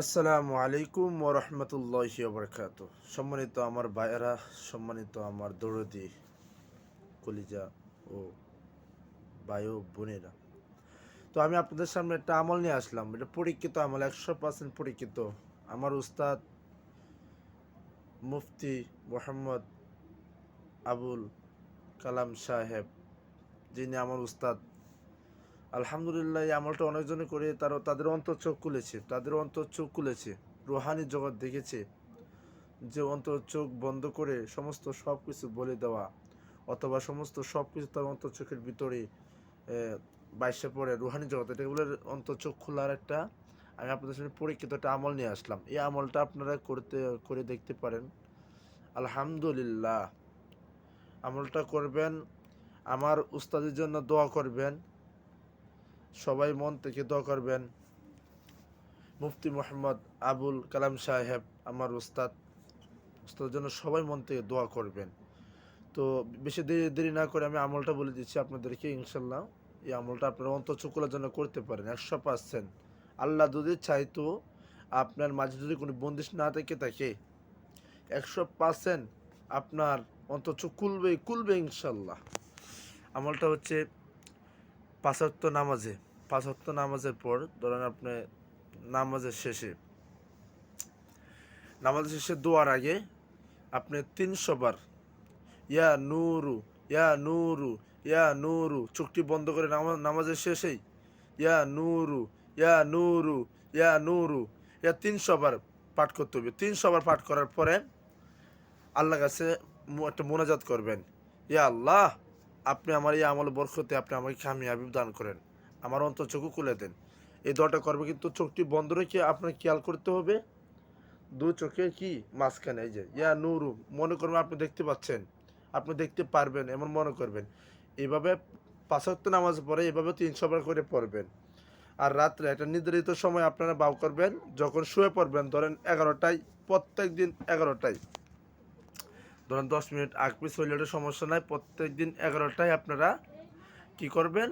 আসসালামু আলাইকুম ওরহমতুল্লাহি বরকাত সম্মানিত আমার ভাইয়েরা, সম্মানিত আমার দৌড়দি কলিজা ও বায়ু বোনেরা। তো আমি আপনাদের সামনে একটা আমল নিয়ে আসলাম। এটা পরীক্ষিত আমল, একশো পার্সেন্ট পরীক্ষিত। আমার উস্তাদ মুফতি মোহাম্মদ আবুল কালাম সাহেব, যিনি আমার উস্তাদ আলহামদুলিল্লাহ, এই আমলটা অনেকজনে করে তারা, তাদের অন্তর চোখ খুলেছে, তাদের অন্তর চোখ খুলেছে, রুহানি জগৎ দেখেছে যে অন্তর চোখ বন্ধ করে সমস্ত সব কিছু বলে দেওয়া অথবা সমস্ত সব কিছু তার অন্তর চোখের ভিতরে বাইশে পড়ে, রুহানি জগৎ, এটা বলে অন্তর চোখ খোলার একটা আমি আপনাদের সামনে পরীক্ষিত একটা আমল নিয়ে আসলাম। এই আমলটা আপনারা করতে, করে দেখতে পারেন। আলহামদুলিল্লাহ, আমলটা করবেন, আমার উস্তাদের জন্য দোয়া করবেন। সবাই মন থেকে দোয়া করবেন। মুফতি মোহাম্মদ আবুল কালাম সাহেব, আমার উস্তাদ উস্তাদের জন্য সবাই মন থেকে দোয়া করবেন। তো বেশি দেরি দেরি না করে আমি আমলটা বলে দিচ্ছি আপনাদেরকে, ইনশাল্লাহ। এই আমলটা আপনারা অন্তঃচকুলার জন্য করতে পারেন, একশো পার্সেন্ট। আল্লাহ যদি চাইতো আপনার মাঝে যদি কোনো বন্দিশ না থেকে থাকে, একশো পার্সেন্ট আপনার অন্তঃচোখ খুলবে কুলবে ইনশাল্লাহ। আমলটা হচ্ছে পাঁচক্ত নামাজে পাঁচক্ত নামাজের পর ধরেন আপনি নামাজের শেষে নামাজের শেষে দোয়ার আগে আপনি তিনশো বার ইয়া নুরু ইয়া নুরু ইয়া নুরু, চোখটি বন্ধ করে নামাজ নামাজের শেষেই ইয়া নুরু ইয়া নুরু ইয়া নুরু, ইয়া তিনশো বার পাঠ করতে হবে। তিনশো বার পাঠ করার পরে আল্লাহ কাছে একটা মোনাজাত করবেন। ইয়া আল্লাহ আপনি আমার এই আমল বরকতে আপনি আমাকে কামিয়াবি দান করেন। আমার অন্তর চোখও খুলে দেন। এই দলটা করবে কিন্তু চোখটি বন্ধ রেখে আপনার খেয়াল করতে হবে। দু চোখে কি? মাঝখানে, এই যে, ইয়া নুরু, মনে করবেন আপনি দেখতে পাচ্ছেন। আপনি দেখতে পারবেন, এমন মনে করবেন। এইভাবে পাঁচক্ত নামাজ পড়ে, এভাবে তিনশো বার করে পড়বেন। আর রাত্রে একটা নির্ধারিত সময় আপনারা বাউ করবেন, যখন শুয়ে পড়বেন, ধরেন এগারোটায় প্রত্যেক দিন এগারোটায়। ধরেন দশ মিনিট আগ পিস হইলে ওটা সমস্যা নাই। প্রত্যেক দিন এগারোটায় আপনারা কি করবেন?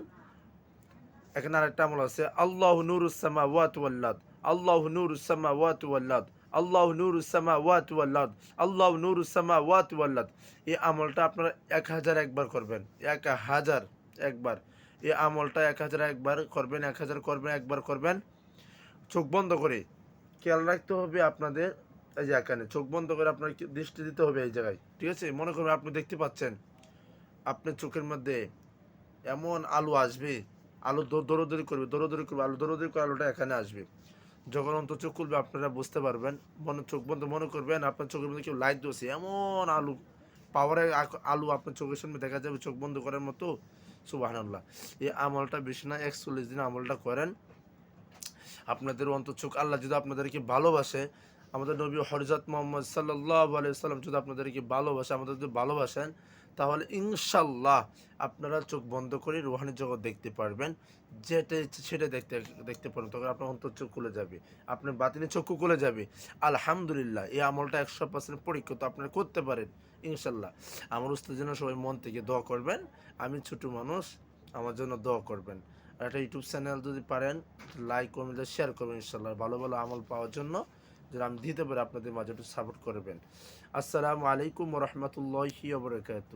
এখানে আরেকটা আমল আছে, আল্লাহ নুরুসামা ওয়াত ওয়াল্লাদ আল্লাহ নুরুসামা ওয়াত ওয়াল্লাদ আল্লাহ নুরুসামা ওয়াত ওয়াল্লাদ আল্লাহ নুরুসামা ওয়াত ওয়াল্লাদ এই আমলটা আপনারা এক হাজার একবার করবেন, এক হাজার একবার। এই আমলটা এক হাজার একবার করবেন, এক হাজার করবেন, একবার করবেন। চোখ বন্ধ করে খেয়াল রাখতে হবে আপনাদের এই যে এখানে চোখ বন্ধ করে আপনার দৃষ্টি দিতে হবে এই জায়গায়। ঠিক আছে? মনে করবেন আপনি দেখতে পাচ্ছেন, আপনার চোখের মধ্যে এমন আলো আসবে, আলো দৌড়দৌড়ি করবে দৌড়দৌড়ি করবে, আলো দৌড়দৌড়ি করে আলোটা এখানে আসবে। যখন অন্ত চোখ খুলবে, আপনারা বুঝতে পারবেন, মনে চোখ বন্ধ, মনে করবেন আপনার চোখের মধ্যে কেউ লাইট দিয়েছে এমন আলু পাওয়ারে আলু আপনার চোখের সামনে দেখা যাবে চোখ বন্ধ করার মতো। সুবাহান্লাহ এই আমলটা বেশি না, একচল্লিশ দিন আমলটা করেন। আপনাদের অন্তঃচোখ আল্লাহ যদি আপনাদেরকে ভালোবাসে আমাদের নবী হরজত মোহাম্মদ সাল্লাহ সাল্লাম যদি আপনাদেরকে ভালোবাসে, আমাদের যদি ভালোবাসেন, তাহলে ইনশাল্লাহ আপনারা চোখ বন্ধ করে রুহানি জগৎ দেখতে পারবেন। যেটা ইচ্ছে সেটা দেখতে দেখতে পারবেন। তখন আপনার অন্তর চোখ খুলে যাবে, আপনার বাতিনি চক্ষু খুলে যাবে। আলহামদুলিল্লাহ, এই আমলটা একশো পার্সেন্ট পরীক্ষিত আপনারা করতে পারেন ইনশাল্লাহ আমার উস্তাদ জন্য সবাই মন থেকে দোয়া করবেন, আমি ছোট মানুষ, আমার জন্য দোয়া করবেন। আর একটা ইউটিউব চ্যানেল যদি পারেন, লাইক, কমেন্ট, শেয়ার করবেন ইনশাল্লাহ ভালো ভালো আমল পাওয়ার জন্য যেন আমি দিতে পারি আপনাদের মাঝে একটু সাপোর্ট করবেন। আসসালামু আলাইকুম রহমতুল্লাহি বরকাত